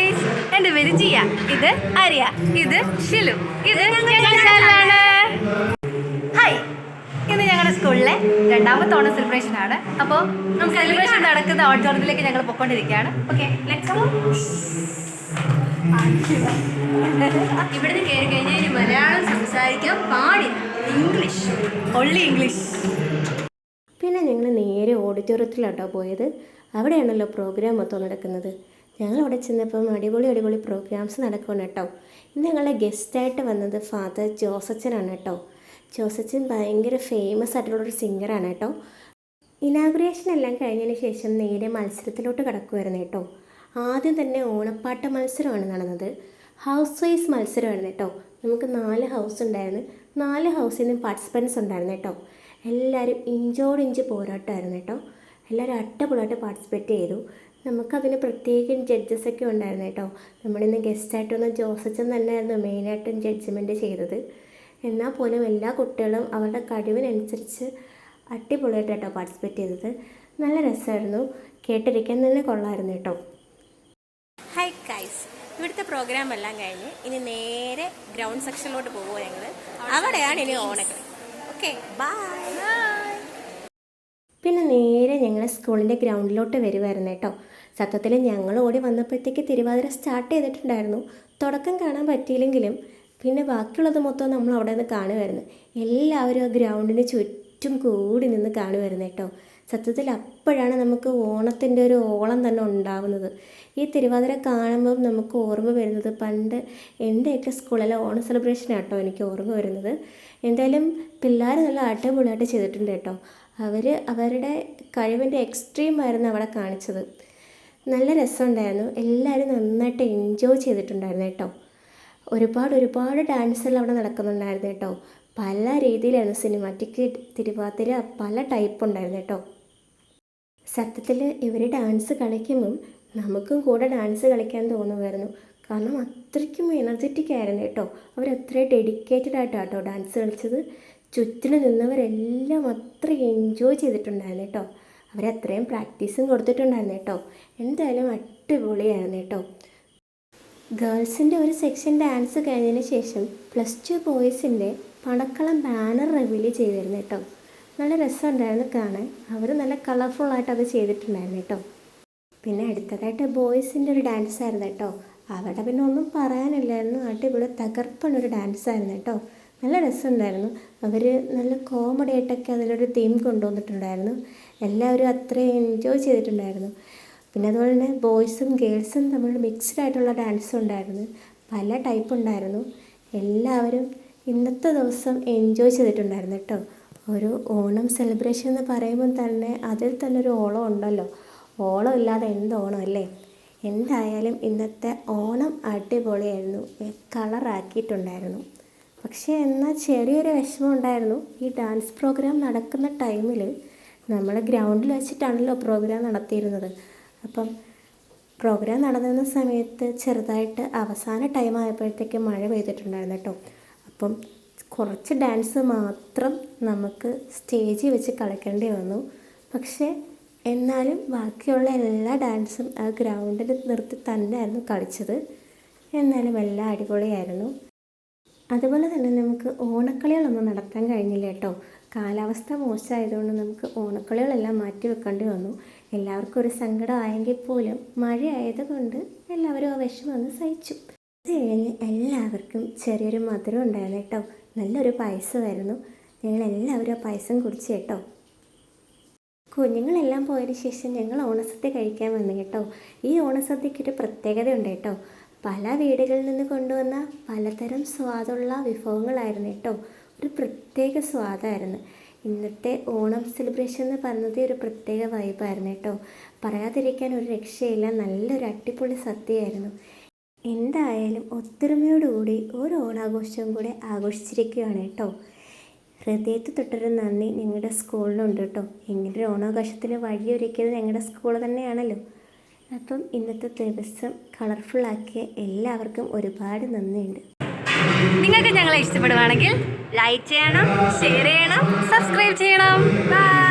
Guys എന്റെ പേര് ജിയ. ഇത് ആര്യ ഇത് ഷിലു. ഇത് ഞങ്ങളുടെ ഹായ് ഇന്ന് ഞങ്ങളുടെ സ്കൂളിലെ രണ്ടാമത്തെ ഓണം സെലിബ്രേഷൻ ആണ്. അപ്പോൾ നമുക്ക് സെലിബ്രേഷൻ നടക്കുന്ന ഓഡിറ്റോറിയത്തിലേക്ക് ഞങ്ങൾ പൊക്കോണ്ടിരിക്കുകയാണ് ഓക്കെ ലെറ്റ്സ് ഗോ ഇവിടുന്ന് കയറി കഴിഞ്ഞാൽ മലയാളം സംസാരിക്കാൻ പാടില്ല. ഇംഗ്ലീഷ് ഒള്ളി ഇംഗ്ലീഷ് പിന്നെ ഞങ്ങൾ നേരെ ഓഡിറ്റോറിയത്തിലാട്ടോ പോയത്. അവിടെയാണല്ലോ പ്രോഗ്രാം മൊത്തം നടക്കുന്നത്. ഞങ്ങൾ അവിടെ ചെന്നപ്പം അടിപൊളി അടിപൊളി പ്രോഗ്രാംസ് നടക്കുകയാണ് കേട്ടോ. ഇന്ന് ഞങ്ങളുടെ ഗസ്റ്റായിട്ട് വന്നത് ഫാദർ ജോസച്ചനാണ് കേട്ടോ. ജോസച്ചൻ ഭയങ്കര ഫേമസ് ആയിട്ടുള്ളൊരു സിംഗറാണ് കേട്ടോ. ഇനാഗുറേഷൻ എല്ലാം കഴിഞ്ഞതിന് ശേഷം നേരെ മത്സരത്തിലോട്ട് കടക്കുമായിരുന്നു കേട്ടോ. ആദ്യം തന്നെ ഓണപ്പാട്ട് മത്സരമാണ് നടന്നത്. ഹൗസ് വൈസ് മത്സരമായിരുന്നു കേട്ടോ. നമുക്ക് നാല് ഹൗസ് ഉണ്ടായിരുന്നു. നാല് ഹൗസിൽ നിന്നും പാർട്ടിസിപ്പൻസ് ഉണ്ടായിരുന്നു കേട്ടോ. എല്ലാവരും ഇഞ്ചോടിഞ്ച് പോരാട്ടമായിരുന്നു കേട്ടോ. എല്ലാവരും അട്ടപൊളായിട്ട് പാർട്ടിസിപ്പേറ്റ് ചെയ്തു. നമുക്കതിന് പ്രത്യേകം ജഡ്ജസൊക്കെ ഉണ്ടായിരുന്നു കേട്ടോ. നമ്മളിന്ന് ഗസ്റ്റായിട്ട് വന്ന ജോസച്ചൻ തന്നെയായിരുന്നു മെയിനായിട്ടും ജഡ്ജ്മെന്റ് ചെയ്തത്. എന്നാൽ പോലും എല്ലാ കുട്ടികളും അവരുടെ കഴിവിനനുസരിച്ച് അടിപൊളിയായിട്ട് കേട്ടോ പാർട്ടിസിപ്പേറ്റ് ചെയ്തത്. നല്ല രസമായിരുന്നു. കേട്ടിരിക്കാൻ തന്നെ കൊള്ളായിരുന്നു കേട്ടോ. ഹൈ കൈസ് ഇവിടുത്തെ പ്രോഗ്രാം എല്ലാം കഴിഞ്ഞ് ഇനി നേരെ ഗ്രൗണ്ട് സെക്ഷനിലോട്ട് പോകുമോ ഞങ്ങൾ അവിടെയാണ് ഇനി ഓണക്കളി. ഓക്കെ ബൈ പിന്നെ നേരെ ഞങ്ങൾ സ്കൂളിന്റെ ഗ്രൗണ്ടിലോട്ട് വരുമായിരുന്നു കേട്ടോ. സത്യത്തിൽ ഞങ്ങൾ ഓടി വന്നപ്പോഴത്തേക്ക് തിരുവാതിര സ്റ്റാർട്ട് ചെയ്തിട്ടുണ്ടായിരുന്നു. തുടക്കം കാണാൻ പറ്റിയില്ലെങ്കിലും പിന്നെ ബാക്കിയുള്ളത് മൊത്തം നമ്മൾ അവിടെ നിന്ന് കാണുമായിരുന്നു എല്ലാവരും ആ ഗ്രൗണ്ടിന് ചുറ്റും കൂടി നിന്ന് കാണുമായിരുന്നു കേട്ടോ. സത്യത്തിൽ അപ്പോഴാണ് നമുക്ക് ഓണത്തിന്റെ ഒരു ഓളം തന്നെ ഉണ്ടാവുന്നത്. ഈ തിരുവാതിര കാണുമ്പോൾ നമുക്ക് ഓർമ്മ വരുന്നത് പണ്ട് എന്റെയൊക്കെ സ്കൂളിലെ ഓണം സെലിബ്രേഷൻ ആട്ടോ എനിക്ക് ഓർമ്മ വരുന്നത്. എന്തായാലും പിള്ളേർ നല്ല അടിപൊളിയായിട്ട് ചെയ്തിട്ടുണ്ട് കേട്ടോ. അവർ അവരുടെ കഴിവിന്റെ എക്സ്ട്രീം ആയിരുന്നു അവിടെ കാണിച്ചത്. നല്ല രസമുണ്ടായിരുന്നു. എല്ലാവരും നന്നായിട്ട് എൻജോയ് ചെയ്തിട്ടുണ്ടായിരുന്നു കേട്ടോ. ഒരുപാട് ഒരുപാട് ഡാൻസുകൾ അവിടെ നടക്കുന്നുണ്ടായിരുന്നു കേട്ടോ. പല രീതിയിലായിരുന്നു സിനിമാറ്റിക് തിരുവാതിര പല ടൈപ്പ് ഉണ്ടായിരുന്നു കേട്ടോ. സത്യത്തിൽ ഇവർ ഡാൻസ് കളിക്കുമ്പം നമുക്കും കൂടെ ഡാൻസ് കളിക്കാൻ തോന്നുമായിരുന്നു. കാരണം അത്രയ്ക്കും എനർജറ്റിക് ആയിരുന്നു കേട്ടോ. അവർ ഡെഡിക്കേറ്റഡ് ആയിട്ടാണ് കേട്ടോ ഡാൻസ് കളിച്ചത്. ചുറ്റിനും നിന്നവരെല്ലാം അത്ര എൻജോയ് ചെയ്തിട്ടുണ്ടായിരുന്നു കേട്ടോ. അവരത്രയും പ്രാക്ടീസും കൊടുത്തിട്ടുണ്ടായിരുന്നു കേട്ടോ. എന്തായാലും അടിപൊളിയായിരുന്നു കേട്ടോ. ഗേൾസിന്റെ ഒരു സെക്ഷൻ ഡാൻസ് കഴിഞ്ഞതിന് ശേഷം പ്ലസ് ടു ബോയ്സിന്റെ പടക്കളം ബാനർ റിവീൽ ചെയ്തിരുന്നു കേട്ടോ. നല്ല രസമുണ്ടായിരുന്നു കാണാൻ. അവർ നല്ല കളർഫുള്ളായിട്ട് അത് ചെയ്തിട്ടുണ്ടായിരുന്നു കേട്ടോ. പിന്നെ അടുത്തതായിട്ട് ബോയ്സിന്റെ ഒരു ഡാൻസ് ആയിരുന്നു കേട്ടോ. അവിടെ പിന്നെ ഒന്നും പറയാനില്ലായിരുന്നു. അടിപൊളി തകർപ്പണൊരു ഡാൻസ് ആയിരുന്നു കേട്ടോ. നല്ല രസമുണ്ടായിരുന്നു. അവർ നല്ല കോമഡി ആയിട്ടൊക്കെ അതിലൊരു തീം കൊണ്ടുവന്നിട്ടുണ്ടായിരുന്നു. എല്ലാവരും അത്രയും എൻജോയ് ചെയ്തിട്ടുണ്ടായിരുന്നു. പിന്നെ അതുപോലെ തന്നെ ബോയ്സും ഗേൾസും തമ്മിൽ മിക്സ്ഡ് ആയിട്ടുള്ള ഡാൻസും ഉണ്ടായിരുന്നു. പല ടൈപ്പ് ഉണ്ടായിരുന്നു. എല്ലാവരും ഇന്നത്തെ ദിവസം എൻജോയ് ചെയ്തിട്ടുണ്ടായിരുന്നു കേട്ടോ. ഒരു ഓണം സെലിബ്രേഷൻ എന്ന് പറയുമ്പോൾ തന്നെ അതിൽ തന്നെ ഒരു ഓളം ഉണ്ടല്ലോ. ഓണം ഇല്ലാതെ എന്ത് ഓണം അല്ലേ? എന്തായാലും ഇന്നത്തെ ഓണം അടിപൊളിയായിരുന്നു. കളറാക്കിയിട്ടുണ്ടായിരുന്നു പക്ഷേ എന്നാൽ ചെറിയൊരു വിഷമം ഉണ്ടായിരുന്നു ഈ ഡാൻസ് പ്രോഗ്രാം നടക്കുന്ന ടൈമിൽ നമ്മൾ ഗ്രൗണ്ടിൽ വെച്ചിട്ടാണല്ലോ പ്രോഗ്രാം നടത്തിയിരുന്നത്. അപ്പം പ്രോഗ്രാം നടന്നിരുന്ന സമയത്ത് ചെറുതായിട്ട് അവസാന ടൈം ആയപ്പോഴത്തേക്ക് മഴ പെയ്തിട്ടുണ്ടായിരുന്നു കേട്ടോ. അപ്പം കുറച്ച് ഡാൻസ് മാത്രം നമുക്ക് സ്റ്റേജിൽ വെച്ച് കളിക്കേണ്ടി വന്നു. പക്ഷേ എന്നാലും ബാക്കിയുള്ള എല്ലാ ഡാൻസും ആ ഗ്രൗണ്ടിൽ നിർത്തി തന്നെയായിരുന്നു കളിച്ചത്. എന്നാലും എല്ലാം അടിപൊളിയായിരുന്നു. അതുപോലെ തന്നെ നമുക്ക് ഓണക്കളികളൊന്നും നടത്താൻ കഴിഞ്ഞില്ല കേട്ടോ. കാലാവസ്ഥ മോശമായതുകൊണ്ട് നമുക്ക് ഓണക്കളികളെല്ലാം മാറ്റി വെക്കേണ്ടി വന്നു. എല്ലാവർക്കും ഒരു സങ്കടമായെങ്കിൽ പോലും മഴ ആയതുകൊണ്ട് എല്ലാവരും ആ വിഷമം ഒന്ന് സഹിച്ചു. അത് കഴിഞ്ഞ് എല്ലാവർക്കും ചെറിയൊരു മധുരം ഉണ്ടായിരുന്നു കേട്ടോ. നല്ലൊരു പായസമായിരുന്നു. ഞങ്ങൾ എല്ലാവരും ആ പായസം കുടിച്ചു കേട്ടോ. കുഞ്ഞുങ്ങളെല്ലാം പോയതിന് ശേഷം ഞങ്ങൾ ഓണസദ്യ കഴിക്കാൻ വന്നു കേട്ടോ. ഈ ഓണസദ്യക്കൊരു പ്രത്യേകത ഉണ്ട് കേട്ടോ. പല വീടുകളിൽ നിന്ന് കൊണ്ടുവന്ന പലതരം സ്വാദുള്ള വിഭവങ്ങളായിരുന്നു കേട്ടോ. ഒരു പ്രത്യേക സ്വാദായിരുന്നു. ഇന്നത്തെ ഓണം സെലിബ്രേഷൻ എന്ന് പറഞ്ഞത് ഒരു പ്രത്യേക വൈബായിരുന്നു കേട്ടോ. പറയാതിരിക്കാൻ ഒരു രക്ഷയില്ല. നല്ലൊരു അടിപൊളി സദ്യയായിരുന്നു. എന്തായാലും ഒത്തൊരുമയോടുകൂടി ഒരു ഓണാഘോഷവും കൂടെ ആഘോഷിച്ചിരിക്കുകയാണ് കേട്ടോ. ഹൃദയത്തിൽ തൊട്ടൊരു നന്ദി ഞങ്ങളുടെ സ്കൂളിനുണ്ട് കേട്ടോ. ഇങ്ങനെ ഒരു ഓണാഘോഷത്തിന് വഴിയൊരുക്കിയത് ഞങ്ങളുടെ സ്കൂൾ തന്നെയാണല്ലോ. അപ്പം ഇന്നത്തെ ദിവസം കളർഫുൾ ആക്കിയ എല്ലാവർക്കും ഒരുപാട് നന്ദിയുണ്ട്. നിങ്ങൾക്ക് ഞങ്ങളെ ഇഷ്ടപ്പെടുവാണെങ്കിൽ ലൈക്ക് ചെയ്യണം ഷെയർ ചെയ്യണം സബ്സ്ക്രൈബ് ചെയ്യണം. ബൈ